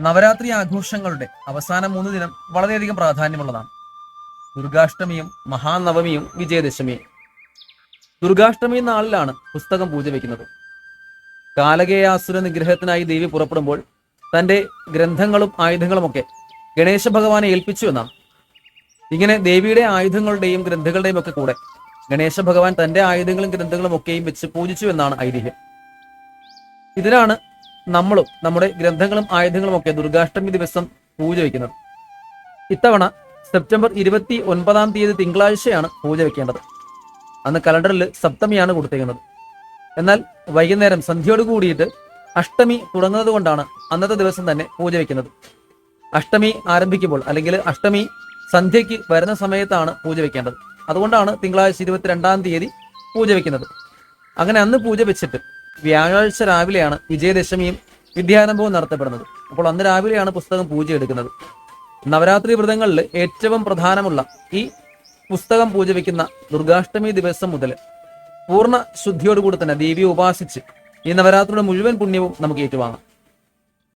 നവരാത്രി ആഘോഷങ്ങളുടെ അവസാന മൂന്ന് ദിനം വളരെയധികം പ്രാധാന്യമുള്ളതാണ്. ദുർഗാഷ്ടമിയും മഹാനവമിയും വിജയദശമിയും. ദുർഗാഷ്ടമി നാളിലാണ് പുസ്തകം പൂജ വയ്ക്കുന്നത് കാലകേയാസുര നിഗ്രഹത്തിനായി ദേവി പുറപ്പെടുമ്പോൾ തന്റെ ഗ്രന്ഥങ്ങളും ആയുധങ്ങളുമൊക്കെ ഗണേശ ഭഗവാനെ ഏൽപ്പിച്ചു എന്നാണ്. ഇങ്ങനെ ദേവിയുടെ ആയുധങ്ങളുടെയും ഗ്രന്ഥങ്ങളുടെയും ഒക്കെ കൂടെ ഗണേശ ഭഗവാൻ തന്റെ ആയുധങ്ങളും ഗ്രന്ഥങ്ങളും ഒക്കെയും വെച്ച് പൂജിച്ചു എന്നാണ് ഐതിഹ്യം. ഇതിനാണ് നമ്മളും നമ്മുടെ ഗ്രന്ഥങ്ങളും ആയുധങ്ങളും ഒക്കെ ദുർഗാഷ്ടമി ദിവസം പൂജ വയ്ക്കുന്നത്. ഇത്തവണ സെപ്റ്റംബർ ഇരുപത്തി ഒൻപതാം തീയതി തിങ്കളാഴ്ചയാണ് പൂജ വയ്ക്കേണ്ടത്. അന്ന് കലണ്ടറിൽ സപ്തമിയാണ് കൊടുത്തേക്കുന്നത്. എന്നാൽ വൈകുന്നേരം സന്ധ്യയോട് കൂടിയിട്ട് അഷ്ടമി തുടങ്ങുന്നത് കൊണ്ടാണ് അന്നത്തെ ദിവസം തന്നെ പൂജ വയ്ക്കുന്നത്. അഷ്ടമി ആരംഭിക്കുമ്പോൾ അല്ലെങ്കിൽ അഷ്ടമി സന്ധ്യയ്ക്ക് വരുന്ന സമയത്താണ് പൂജ വയ്ക്കേണ്ടത്. അതുകൊണ്ടാണ് തിങ്കളാഴ്ച ഇരുപത്തിരണ്ടാം തീയതി പൂജ വയ്ക്കുന്നത്. അങ്ങനെ അന്ന് പൂജ വെച്ചിട്ട് വ്യാഴാഴ്ച രാവിലെയാണ് വിജയദശമിയും വിദ്യാരംഭവും നടത്തപ്പെടുന്നത്. അപ്പോൾ അന്ന് രാവിലെയാണ് പുസ്തകം പൂജ എടുക്കുന്നത്. നവരാത്രി വ്രതങ്ങളിൽ ഏറ്റവും പ്രധാനമുള്ള ഈ പുസ്തകം പൂജ വയ്ക്കുന്ന ദുർഗാഷ്ടമി ദിവസം മുതൽ പൂർണ ശുദ്ധിയോടുകൂടി തന്നെ ദേവിയെ ഉപാസിച്ച് ഈ നവരാത്രിയുടെ മുഴുവൻ പുണ്യവും നമുക്ക് ഏറ്റുവാങ്ങാം.